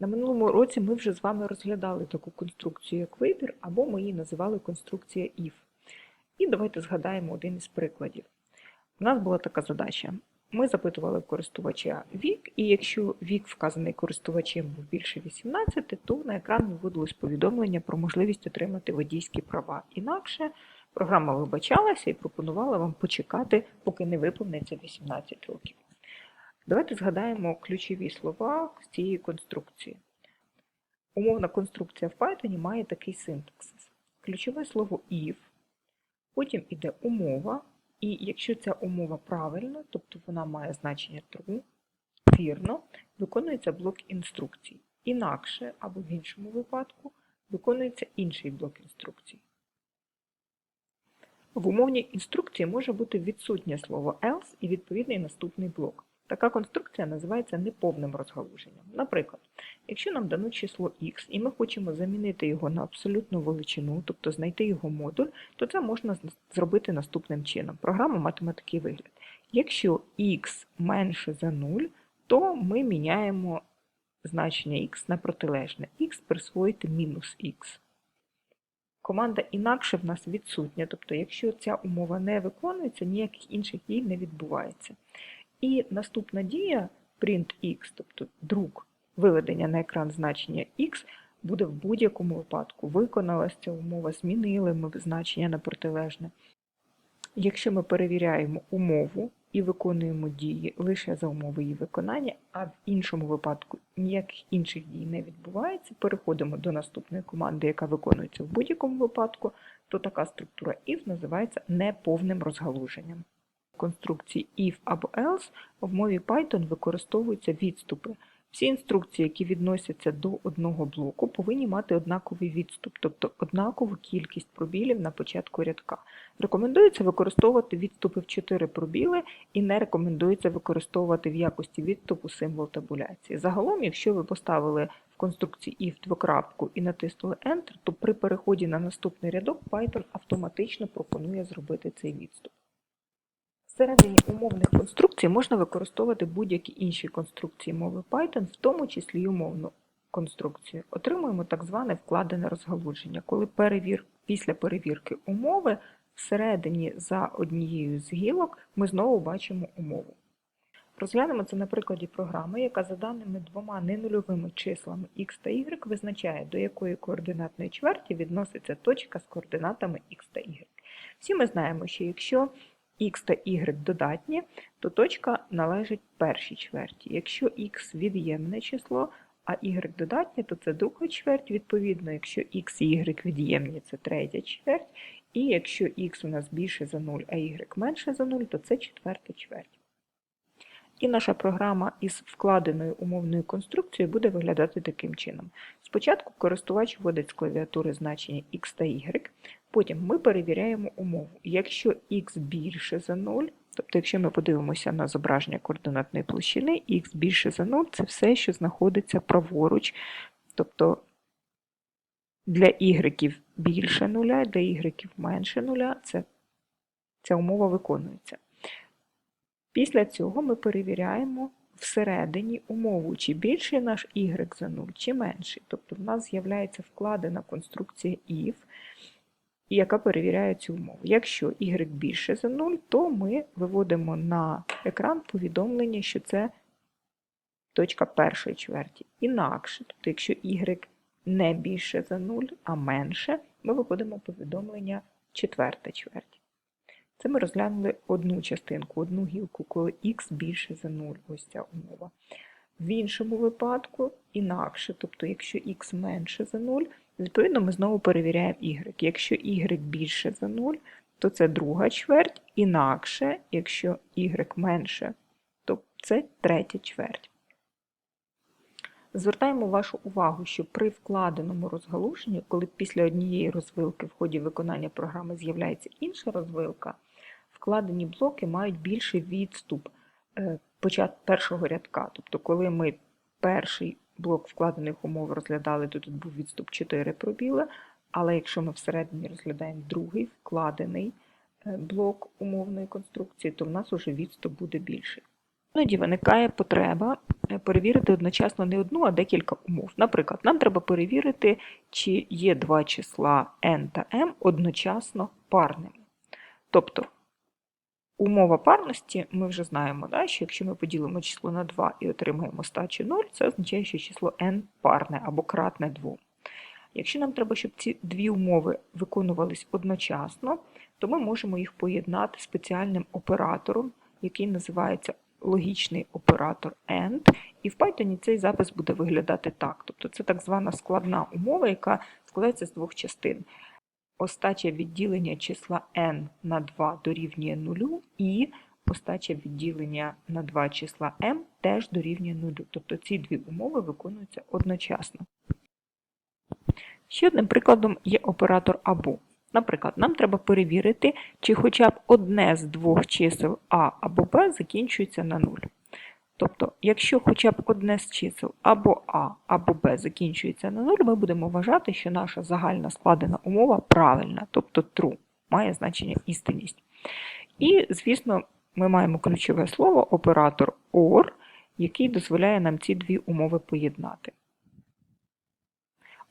На минулому році ми вже з вами розглядали таку конструкцію, як вибір, або ми її називали конструкція if. І давайте згадаємо один із прикладів. У нас була така задача. Ми запитували користувача вік, і якщо вік, вказаний користувачем, був більше 18, то на екран виводилось повідомлення про можливість отримати водійські права. Інакше програма вибачалася і пропонувала вам почекати, поки не виповниться 18 років. Давайте згадаємо ключові слова з цієї конструкції. Умовна конструкція в Python має такий синтаксис. Ключове слово if, потім іде умова, і якщо ця умова правильна, тобто вона має значення true, вірно, виконується блок інструкцій. Інакше, або в іншому випадку, виконується інший блок інструкцій. В умовній інструкції може бути відсутнє слово else і відповідний наступний блок. Така конструкція називається неповним розгалуженням. Наприклад, якщо нам дано число x і ми хочемо замінити його на абсолютну величину, тобто знайти його модуль, то це можна зробити наступним чином. Програма матиме такий вигляд. Якщо x менше за 0, то ми міняємо значення x на протилежне. x присвоїти мінус x. Команда інакше в нас відсутня, тобто, якщо ця умова не виконується, ніяких інших дій не відбувається. І наступна дія printx, тобто друк виведення на екран значення x, буде в будь-якому випадку. Виконалася ця умова, змінили ми значення на протилежне. Якщо ми перевіряємо умову і виконуємо дії лише за умови її виконання, а в іншому випадку ніяких інших дій не відбувається, переходимо до наступної команди, яка виконується в будь-якому випадку, то така структура if називається неповним розгалуженням конструкції if або else в мові Python використовуються відступи. Всі інструкції, які відносяться до одного блоку, повинні мати однаковий відступ, тобто однакову кількість пробілів на початку рядка. Рекомендується використовувати відступи в 4 пробіли і не рекомендується використовувати в якості відступу символ табуляції. Загалом, якщо ви поставили в конструкції if двокрапку і натиснули Enter, то при переході на наступний рядок Python автоматично пропонує зробити цей відступ. Всередині умовних конструкцій можна використовувати будь-які інші конструкції мови Python, в тому числі й умовну конструкцію. Отримуємо так зване вкладене розгалудження, коли перевір... після перевірки умови всередині за однією з гілок ми знову бачимо умову. Розглянемо це на прикладі програми, яка за даними двома ненульовими числами x та y визначає, до якої координатної чверті відноситься точка з координатами x та y. Всі ми знаємо, що якщо x та y додатні, то точка належить першій чверті. Якщо x від'ємне число, а y додатнє, то це друга чверть. Відповідно, якщо x і y від'ємні, це третя чверть. І якщо x у нас більше за 0, а y менше за 0, то це четверта чверть. І наша програма із вкладеною умовною конструкцією буде виглядати таким чином. Спочатку користувач вводить з клавіатури значення x та y, потім ми перевіряємо умову. Якщо x більше за 0, тобто якщо ми подивимося на зображення координатної площини, x більше за 0 це все, що знаходиться праворуч, тобто для y більше 0, для y менше 0, це, ця умова виконується. Після цього ми перевіряємо всередині умову, чи більший наш y за 0, чи менший. Тобто в нас з'являється вкладена конструкція if, яка перевіряє цю умову. Якщо y більше за 0, то ми виводимо на екран повідомлення, що це точка першої чверті. Інакше, тобто, якщо y не більше за 0, а менше, ми виводимо повідомлення четверта чверть. Це ми розглянули одну частинку, одну гілку, коли х більше за 0, ось ця умова. В іншому випадку інакше, тобто, якщо х менше за 0, відповідно ми знову перевіряємо y. Якщо y більше за 0, то це друга чверть, інакше, якщо y менше, то це третя чверть. Звертаємо вашу увагу, що при вкладеному розгалуженні, коли після однієї розвилки в ході виконання програми з'являється інша розвилка, вкладені блоки мають більший відступ е, першого рядка. Тобто, коли ми перший блок вкладених умов розглядали, то тут був відступ 4 пробіли, але якщо ми всередині розглядаємо другий вкладений е, блок умовної конструкції, то в нас уже відступ буде більший. Іноді виникає потреба е, перевірити одночасно не одну, а декілька умов. Наприклад, нам треба перевірити, чи є два числа n та m одночасно парними. Тобто, умова парності ми вже знаємо, да, що якщо ми поділимо число на 2 і отримаємо стачу 0, це означає, що число n парне або кратне 2. Якщо нам треба, щоб ці дві умови виконувались одночасно, то ми можемо їх поєднати спеціальним оператором, який називається логічний оператор AND, і в Python цей запис буде виглядати так. Тобто це так звана складна умова, яка складається з двох частин. Остача відділення числа n на 2 дорівнює 0, і остача відділення на 2 числа m теж дорівнює 0. Тобто ці дві умови виконуються одночасно. Ще одним прикладом є оператор або. Наприклад, нам треба перевірити, чи хоча б одне з двох чисел А або Б закінчується на 0. Тобто, якщо хоча б одне з чисел або А, або Б закінчується на 0, ми будемо вважати, що наша загальна складена умова правильна, тобто true, має значення істинність. І, звісно, ми маємо ключове слово оператор OR, який дозволяє нам ці дві умови поєднати.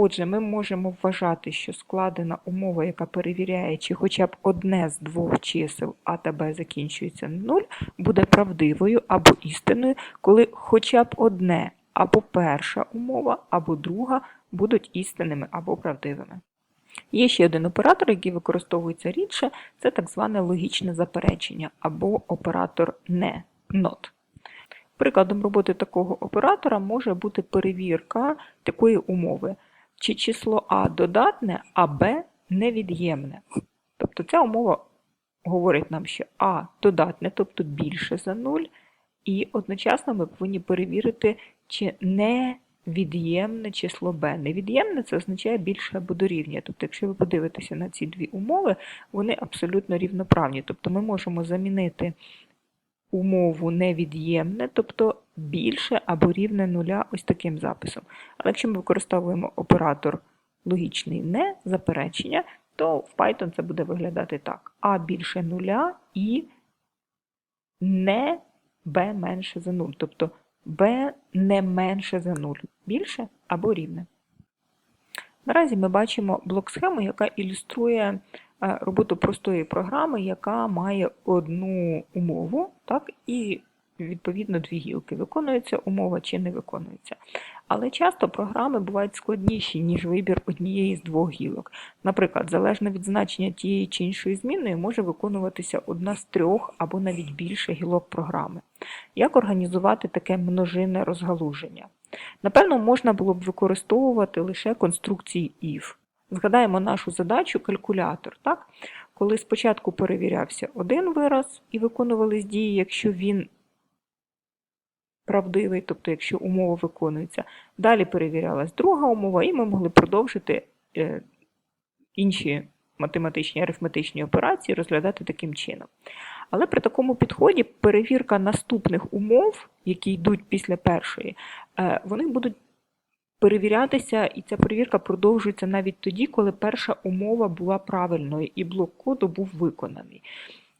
Отже, ми можемо вважати, що складена умова, яка перевіряє, чи хоча б одне з двох чисел А та Б закінчується на 0, буде правдивою або істинною, коли хоча б одне або перша умова, або друга будуть істинними або правдивими. Є ще один оператор, який використовується рідше, це так зване логічне заперечення або оператор не not. Прикладом роботи такого оператора може бути перевірка такої умови чи число А додатне, а Б невід'ємне. Тобто ця умова говорить нам, що А додатне, тобто більше за 0, і одночасно ми повинні перевірити, чи невід'ємне число b. Невід'ємне це означає більше або дорівнює. Тобто, якщо ви подивитеся на ці дві умови, вони абсолютно рівноправні. Тобто ми можемо замінити умову невід'ємне, тобто більше або рівне нуля ось таким записом. Але якщо ми використовуємо оператор логічний не заперечення, то в Python це буде виглядати так: А більше нуля і не b менше за 0. Тобто b не менше за 0, більше або рівне. Наразі ми бачимо блок-схему, яка ілюструє роботу простої програми, яка має одну умову, так, і відповідно дві гілки. Виконується умова чи не виконується. Але часто програми бувають складніші, ніж вибір однієї з двох гілок. Наприклад, залежно від значення тієї чи іншої зміни, може виконуватися одна з трьох або навіть більше гілок програми. Як організувати таке множинне розгалуження? Напевно, можна було б використовувати лише конструкції if. Згадаємо нашу задачу калькулятор. так? Коли спочатку перевірявся один вираз і виконувались дії, якщо він правдивий, тобто якщо умова виконується. Далі перевірялась друга умова, і ми могли продовжити е, інші математичні арифметичні операції розглядати таким чином. Але при такому підході перевірка наступних умов, які йдуть після першої, е, вони будуть перевірятися, і ця перевірка продовжується навіть тоді, коли перша умова була правильною і блок коду був виконаний.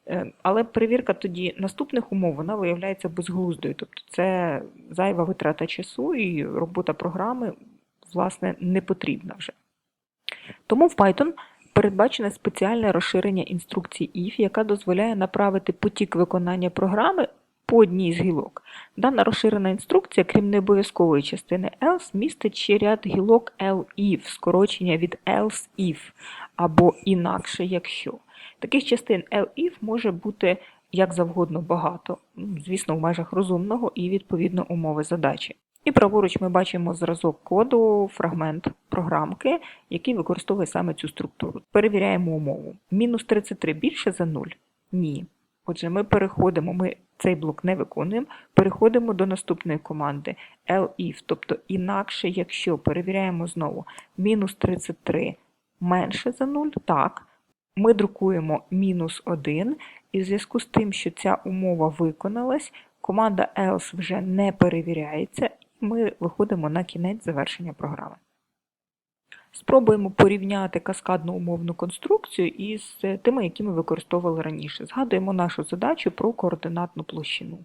Е, але перевірка тоді наступних умов вона виявляється безглуздою, тобто це зайва витрата часу і робота програми, власне, не потрібна вже. Тому в Python передбачене спеціальне розширення інструкції if, яка дозволяє направити потік виконання програми по одній з гілок. Дана розширена інструкція, крім необов'язкової частини else, містить ще ряд гілок elif, скорочення від else if або інакше якщо. Таких частин elif може бути як завгодно багато, звісно, в межах розумного і відповідно умови задачі. І праворуч ми бачимо зразок коду, фрагмент програмки, який використовує саме цю структуру. Перевіряємо умову. Мінус 33 більше за 0? Ні. Отже, ми переходимо, ми цей блок не виконуємо, переходимо до наступної команди. Elif, тобто інакше, якщо перевіряємо знову мінус 33 менше за 0, так, ми друкуємо мінус 1, і в зв'язку з тим, що ця умова виконалась, команда else вже не перевіряється, і ми виходимо на кінець завершення програми. Спробуємо порівняти каскадну умовну конструкцію із тими, які ми використовували раніше. Згадуємо нашу задачу про координатну площину.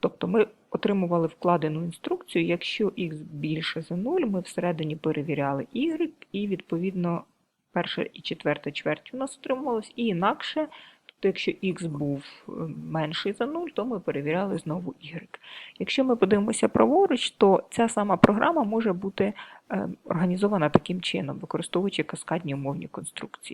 Тобто ми отримували вкладену інструкцію, якщо x більше за 0, ми всередині перевіряли y, і відповідно перша і четверта чверть у нас отримувалось, і інакше, тобто якщо x був е, менший за 0, то ми перевіряли знову y. Якщо ми подивимося праворуч, то ця сама програма може бути е, організована таким чином, використовуючи каскадні умовні конструкції.